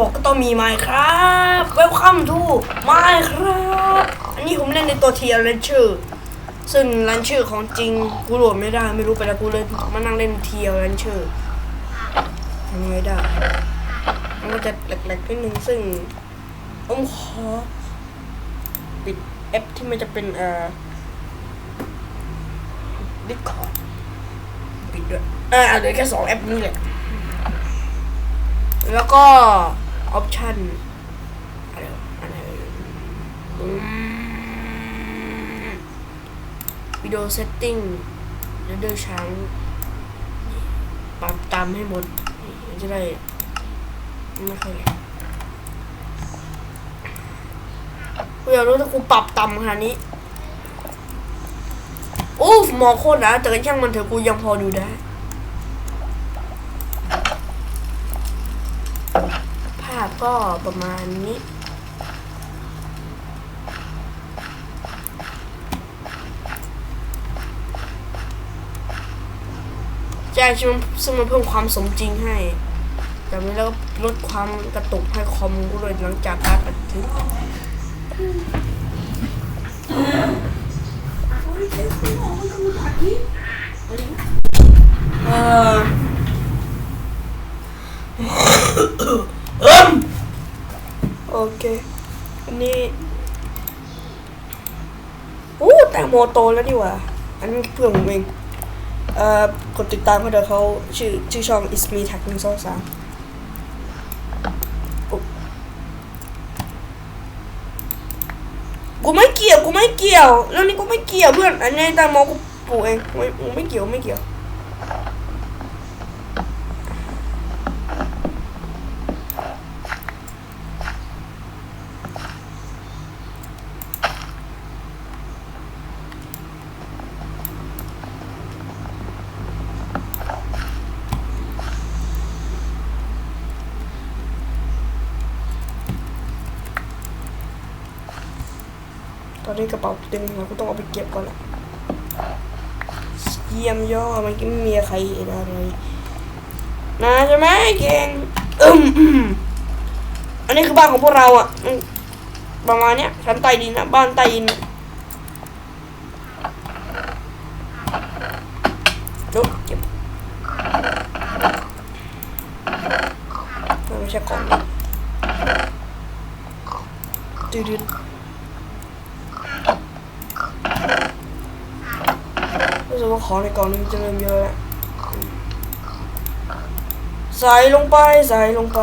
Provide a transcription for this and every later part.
บอกก็ต้องมีไมค์ครับเวลคัมทูไมค์ครับอันนี้ผมเล่นในตัวเทียร์เลนชื่อซึ่งรันชื่อของจริงกูโหลดไม่ได้ไม่รู้ไปแล้วกูเลยมานั่งเล่นเทียร์รันชื่อทำไงได้มันก็จะแหลกๆนิดนึงซึ่งผมขอปิดแอปที่มันจะเป็นเอ่อดิสคอร์ดปิดด้วยอ่าเหลือแค่สองแอปนี้แหละแล้วก็ ออปชั่นอะไรอะไรวิดีโอเซตติ้งแล้วเดินช้างปรับตามให้หมดจะได้ไม่ค่อยเลยกูอยากรู้ถ้ากูปรับต่ำขนาดนี้โอ้หมอโคตรนะแต่ก็ช่างมันเถอะกูยังพอดูได้ ภาพ ก็ประมาณนี้ใช่ซึ่งซึ่งมันเพิ่มความสมจริงให้แต่ไม่แล้วลดความกระตุกให้คอมกูเลยหลังจากการบันทึกเออ เอิมโอเค อันนี้โอ้แตงโมโตแล้วนี่หว่า อันนี้เพื่อนผมเองเอ่อกดติดตามเขาเดี๋ยวเขาชื่อชื่อช่อง is me tag หนึ่งสองสามกูไม่เกี่ยว กูไม่เกี่ยว เรื่องนี้กูไม่เกี่ยวเพื่อน อันนี้ตามมอกูปลูกเองไม่กูไม่เกี่ยว ไม่เกี่ยว ระเป๋าเต็มแล้วกูต้องเอาไปเก็บก่อนละเยี่ยมย่อมันก็ไม่มีใครอะไรนะใช่ไหมเก่งอืมอันนี้คือบ้านของพวกเราอะประมาณเนี้ยชั้นใต้ดินนะบ้านใต้ดินน่ะดูเก็บไม่ใช่กล่องดืดๆ รู้สึกว่า ของในกล่องนี้จะเริ่มเยอะแล้วใส่ลงไปใส่ลงไป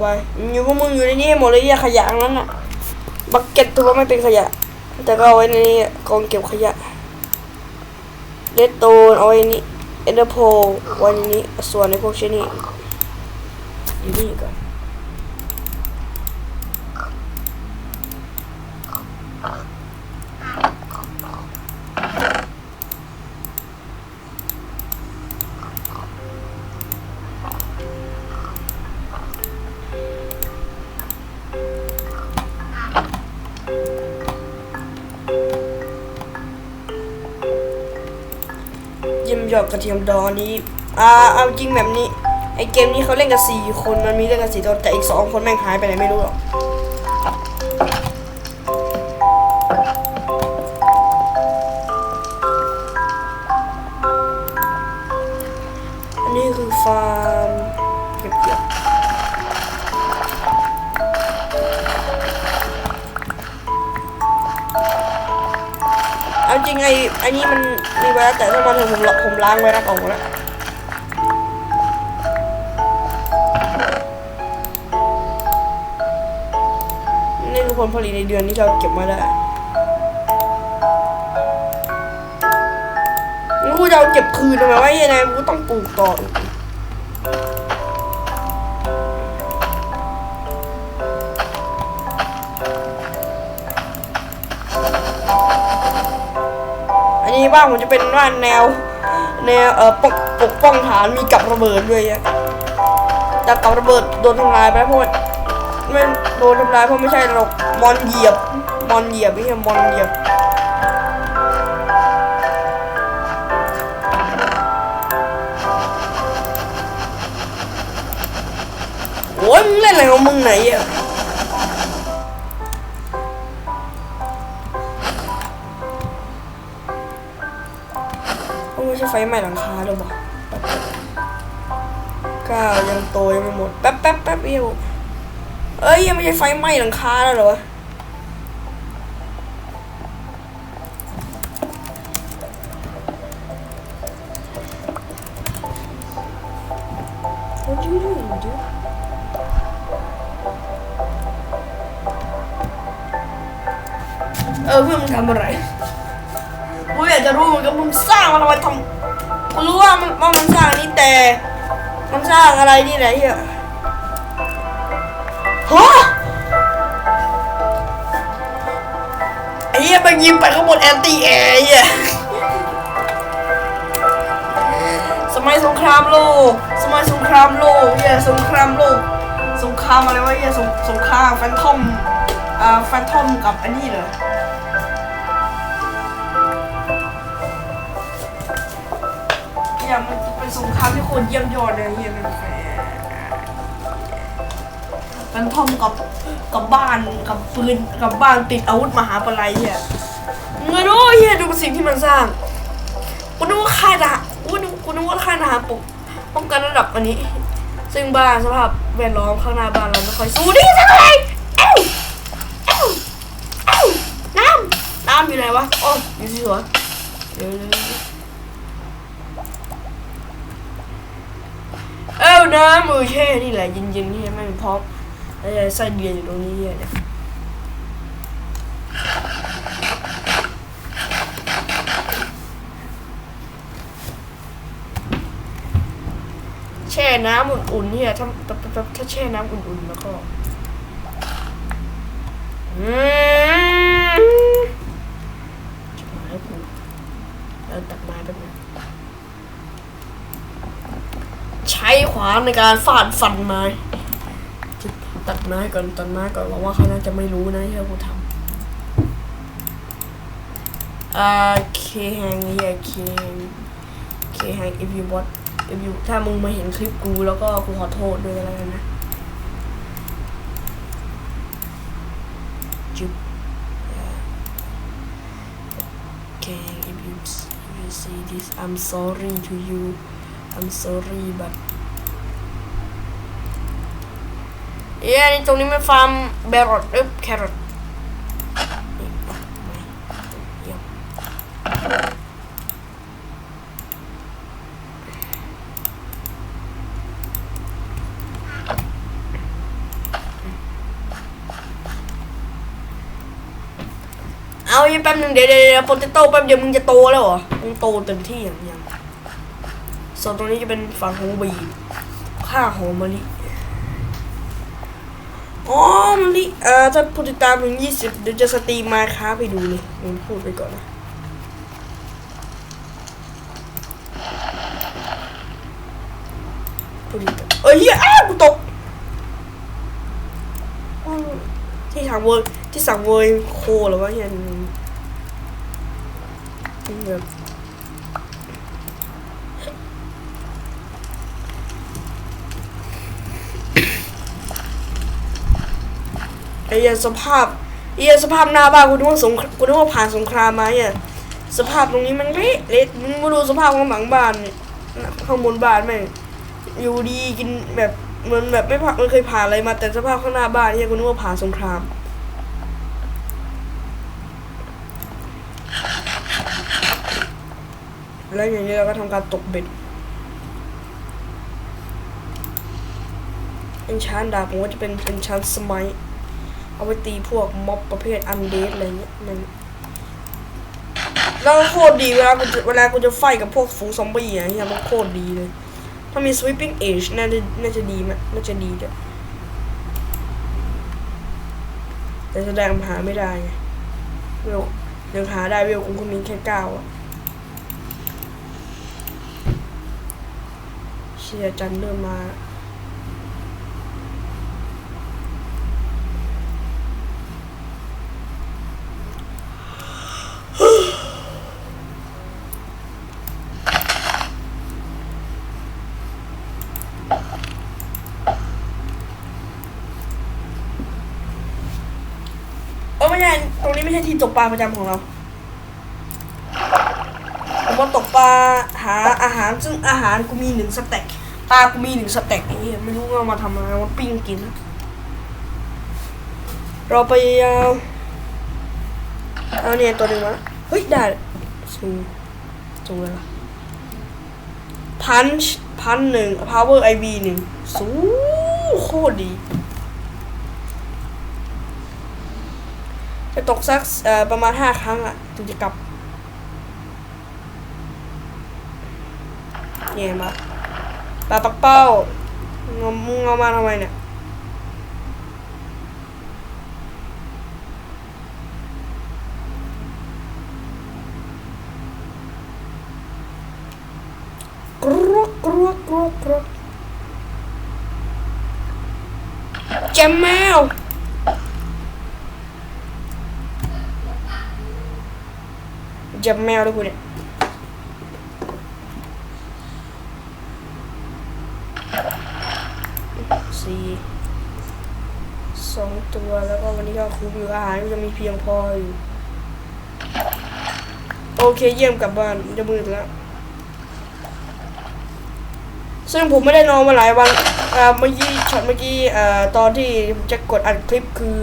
ไปอยู่พวกมึงอยู่ในนี้หมดเลยอย่าขยะงนั้นอะ บักเก็ตถือว่าไม่เป็นขยะ แต่ก็เอาไว้ในนี้กองเก็บขยะเลตโตนเอาไว้นี้เอเดอร์โพไว้ในนี้ส่วนในพวกชนนี้ หยอกกระเทียมดองนนี้อ่าเอาจริงแบบนี้ไอเกมนี้เขาเล่นกันสี่คนมันมีเล่นกันสี่คนแต่อีกสองคนแม่งหายไปไหนไม่รู้หรอก จริงไอ้ไอ้นี่มันมีไว้แล้วแต่ถ้ามันผมละผมล้างไว้แล้วออกหมแล้วนี่คือผลผลิตในเดือนที่เราเก็บมาได้งั้นกูจะเอาเก็บคืนทำไมวะยังไงกูต้องปลูกต่ออีก บ้านผมจะเป็นบ้านแนว แนวเอ่อปกปกป้องฐานมีกับระเบิดด้วยอะแต่กับระเบิดโดนทำลายไปเพราะว่าไม่โดนทำลายเพราะไม่ใช่หรอกมอนเหยียบมอนเหยียบไม่ใช่มอนเหยียบโอ้ยมึงเล่นอะไรของมึงไหนอะ ไม่ใช่ไฟไหม้หลังคาหรอวะก้ายังโตยังไม่หมด แป๊บแป๊บแป๊บเดียวเอ้ยยังไม่ใช่ไฟไหม้หลังคาแล้วเหรอเออเพื่อนมึงทำอะไรกูอยากจะรู้เหมือนกันมึงสร้างมันทำไมทำ รู้ว่ามันว่ามันสร้างนี่แต่ มันสร้างอะไรนี่ไหนเหี้ยฮะไอ้เหี้ยมันยิงไปข้างบนแอนตี้แอร์เหี้ยสมัยสงครามโลก สมัยสงครามโลกเฮียสงครามโลก สงครามอะไรวะเฮียสงสงครามแฟนทอม อ่า แฟนทอมกับอันนี้เหรอียมันเป็นสงครามที่โคตรเยี่ยมยอดเลยเฮียมันแฟแฟนทอมกับกับบ้านกับปืนกับบ้านติดอาวุธมหาปลัยเฮียเงินโอ้เฮียดูสิ่งที่มันสร้างกูนึกว่าค่ายทหารกูนึกกูนึกว่าค่ายทหารปกป้องกันระดับอันนี้ ซึ่งบ้านสภาพแวดล้อมข้างหน้าบ้านเราไม่ค่อยสู้ดีสักเท่าไรเอ้าเอ้าเอ้าน้ำน้ำอยู่ไหนวะอ๋ออยู่ที่สวนเดี๋ยว น้ำมือแช่นี่แหละเย็นๆนี่ไม่พร้อมแล้วไส้เดือนอยู่ตรงนี้เนี่ยแช่น้ำอุ่นๆเนี่ยถ้าถ้าแช่น้ำอุ่นๆแล้วก็อืมชิบหาแล้วกูเอาตัดไม้แป๊บนึงใช้ ขวานในการฟาดฟันไม้ตัดไม้ก่อนตัดไม้ก่อนเพราะว่าเขาน่าจะไม่รู้นะที่เราทำอ่าเคแฮงเฮียเคแฮงเคแฮง if you want if you ถ้ามึงมาเห็นคลิปกูแล้วก็กูขอโทษด้วยแล้วกันนะจุ๊บ Okay, if you if you see this, I'm sorry to you. I'm sorry, but เอ้ยนี่ตรงนี้มันฟาร์มแบรอทเอ๊บแครอทนี่อะไม่เยี่ยมเอาอีกแป๊บหนึงเดี๋ยวเดี๋ยวเดี๋ยวโปเตโต้แป๊บเดียวมึงจะโตแล้วเหรอ มึงโตเต็มที่อย่างยังส่วนตรงนี้จะเป็นฝั่งของบีข้าหอมมะลิ อ๋อมะลิเอ่อถ้าผู้ติดตามถึงยี่สิบเดี๋ยวจะสตรีมมาค้าไปดูเลยผมพูดไปก่อนนะผู้ติดตามเอ้ยเอ้าวกูตกที่สั่งเวอร์ที่สั่งเวอร์โคหรือวะเฮียมันแบบ ไอ้เหี้ยสภาพไอ้เหี้ยสภาพหน้าบ้านกูนึกว่าสงครกูนึกว่าผ่านสงครามมาเนี่ยสภาพตรงนี้มันเละเละมึงมาดูสภาพข้างหลังบ้านเนี่ยข้างบนบ้านแม่งอยู่ดีกินแบบเหมือนแบบไม่ผ่านไม่เคยผ่านอะไรมาแต่สภาพข้างหน้าบ้านเนี่ยกูนึกว่าผ่านสงครามแล้วอย่างนี้เราก็ทำการตกเบ็ดเอนชานดาบผมว่าจะเป็นเอนชานสมัย เอาไปตีพวกม็อบประเภทอันเดสอะไรเงี้ยมันแล้วโคตรดีเวลากูเวลากูจะไฟกับพวกฝูซอมบี้อะเนี่ยมันโคตรดีเลย ถ้ามี sweeping edge น่าจะน่าจะดีมั้ยน่าจะดีด้วยแต่แสดงหาไม่ได้ไงเวลยังหาได้เวลกูก็มีแค่เก้าอะเชียร์จันเริ่มมา นี้ไม่ใช่ที่ตกปลาประจำของเราผมมาตกปลาหาอาหารซึ่งอาหารกูมีหนึ่งสเต็กปลากูมีหนึ่งสเต็กไอ้เหี้ยไม่รู้ว่ามาทำอะไรมาปิ้งกิน เราไปยาวเอาเนี่ยตัวหนึ่งมาเฮ้ยได้สูงสูงเลยล่ะพันช์พันหนึ่ง power iv หนึ่งสูงโคตรดี จะ ตกสักเอ่อประมาณห้าครั้งอะถึงจะกลับเนี่ยเห็นปะปลาปักเป้างอมงอมาทำไมเนี่ยกรวกกรวกกรวกกรวกแจมแมว จับแมวด้วยกูเนี่ยสี่สองตัวแล้วก็วันนี้ก็คุ้มอยู่อาหารก็จะมีเพียงพออยู่โอเคเยี่ยมกลับบ้านจะมืดแล้วซึ่งผมไม่ได้นอนมาหลายวันเมื่อกี้ช็อตเมื่อกี้ตอนที่จะกดอัดคลิปคือ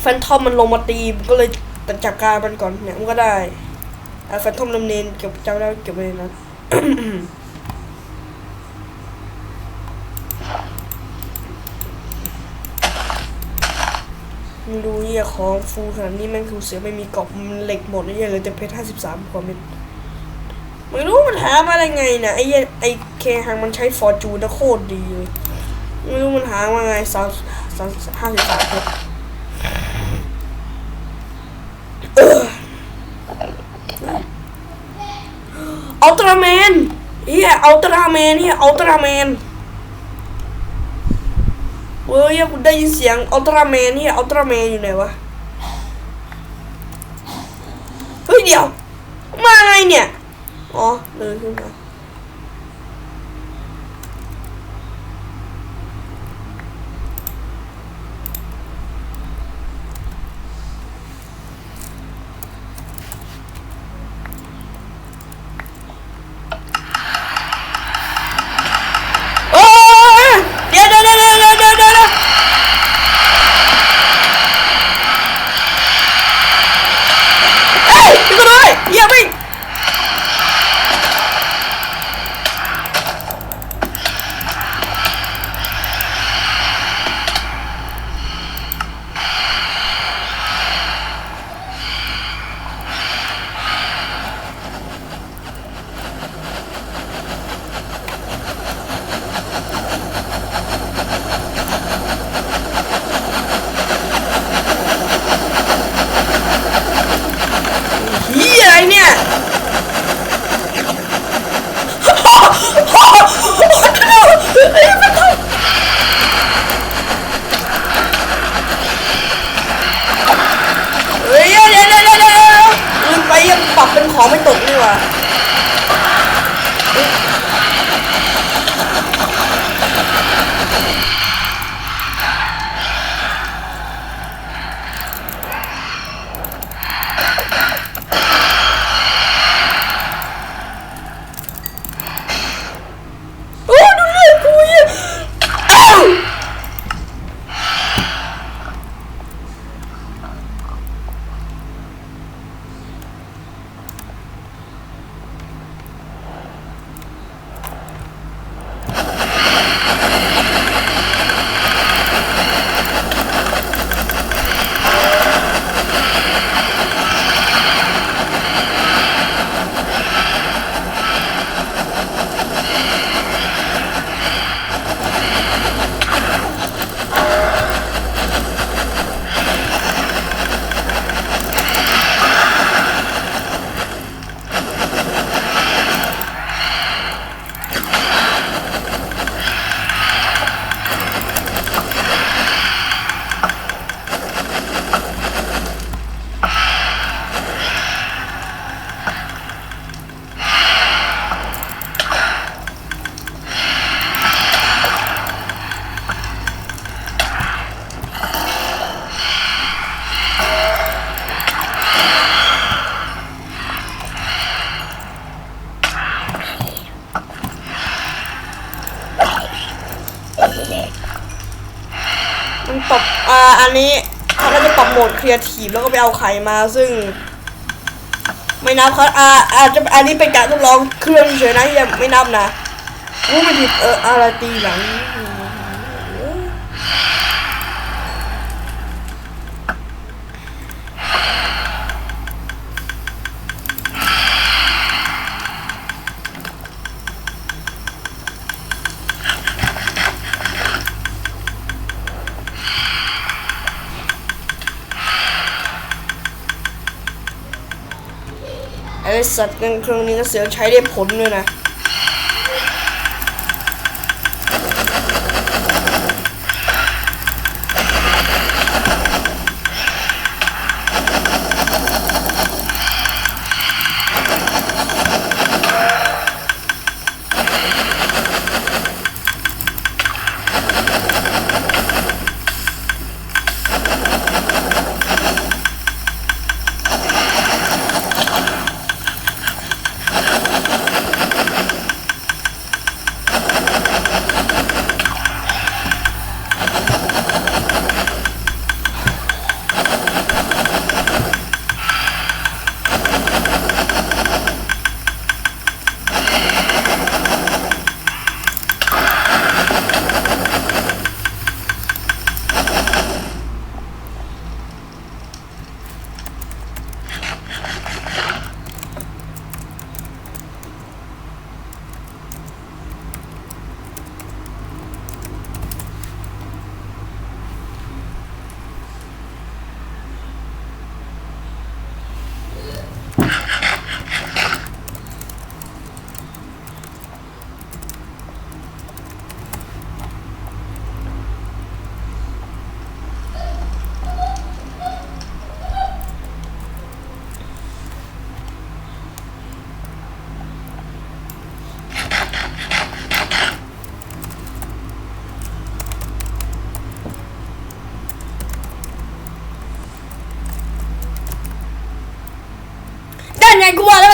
แฟนทอมมันลงมาตีมก็เลย ตัดจับการมันก่อนเนี่ยมันก็ได้อาแฟนทอมลำเนนเก็บจำได้เก็บไว้นนั้นมึงดูเหี้ยของฟูขนาดนี้แม่งคือเสือไม่มีกรอบเหล็กหมดเหี้ยเลยแต่เพชรห้าสิบสามกว่าเม็ดไม่รู้มันหามาได้ไงนะไอ้ไอ้เคฮังมันใช้ฟอร์จูนโคตรดีเลยไม่รู้มันหามาไงสามสามห้าสิบสามเพชร อัลตร้าแมนเฮียอัลตร้าแมนเฮียอัลตร้าแมนเว้ยกูได้ยินเสียงอัลตร้าแมนเฮียอัลตร้าแมนอยู่ไหนวะ เฮ้ยเดี๋ยว มาไงเนี่ย อ๋อเดินขึ้นมา ปรับอ่าอันนี้เขาก็จะปรับโหมดครีเอทีฟแล้วก็ไปเอาไข่มาซึ่ง ไม่นับครับอ่าอาจจะอันนี้เป็นการทดลองเครื่องเฉยนะยังไม่นับนะรู้ไม่ผิดเอออะไรตีหลัง ไอ้สัตว์เงินเครื่องนี้ก็เสือกใช้ได้ผลด้วยนะ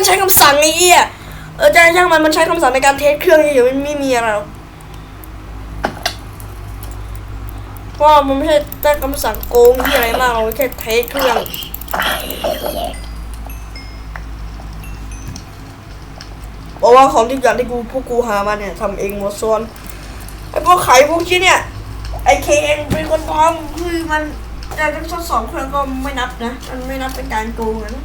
ใช้คำสั่งไอ้เอี้ยเออใช่ช่างมันมันใช้คำสั่งในการเทสเครื่องเฉยๆมันไม่มีอะไรกเพราะมันไม่ใช่ตั้งคำสั่งโกงที่อะไรมากเราแค่เทสเครื่องบอกว่าของที่อย่างที่กูพวกกูหามาเนี่ยทำเองหมดส่วนไอ้พวกไข่พวกชิ้นเนี่ยไอ้เคเองเป็นคนทำคือมันแต่ทั้งทดสอบเครื่องก็ไม่นับนะ มันไม่นับเป็นการโกงนะ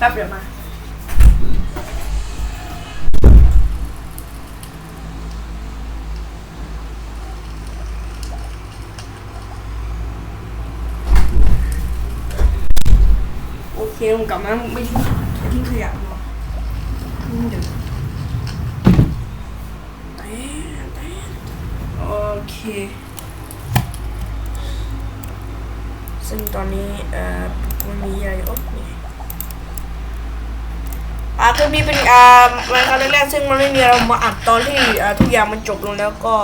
แป๊บเดี๋ยวมา โอเคลงกลับมาไม่ทิ้งทิ้งขยะหรอกทิ้งเดี๋ยวแต้มแต้มโอเค ซึ่งตอนนี้เอ่อมันมีอะไรโอ๊ะนี่ อ่าคือมีเป็นอ่ารายการแรกๆซึ่งมันไม่มีเรามาอัดตอนที่อ่าทุกอย่างมันจบลงแล้วก็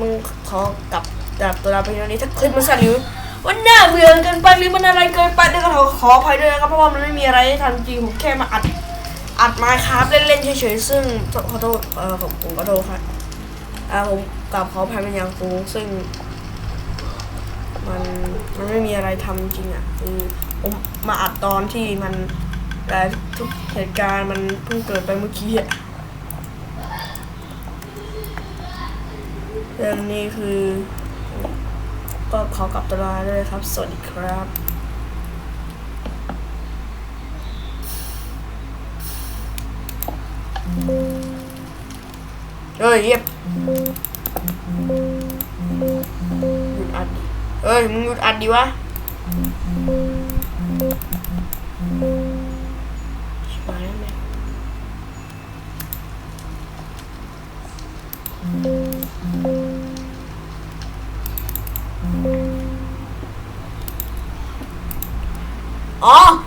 มึงขอกลับจากตัวเราไปตรงนี้ถ้าคลิปมันสั้นหรือว่าน่าเบื่อเกินไปหรือมันอะไรเกินไปเนี่ยก็ขอขออภัยด้วยนะครับเพราะว่ามันไม่มีอะไรให้ทำจริงผมแค่มาอัดอัดไมค์ครับเล่นๆเฉยๆซึ่งขอโทษเออผมผมขอโทษครับอ่าผมกลับขออภัยเป็นอย่างสูงซึ่งมันมันไม่มีอะไรทำจริงอะคือผมมาอัดตอนที่มัน แต่ทุกเหตุการณ์มันเพิ่งเกิดไปเมื่อกี้อะเรื่องนี้คือ ก็ขอกลับตลาด้วยครับ สวัสดีครับเฮ้ยเยียบหยุดอัดดิเฮ้ย มึงหยุดอัดดิวะ 啊。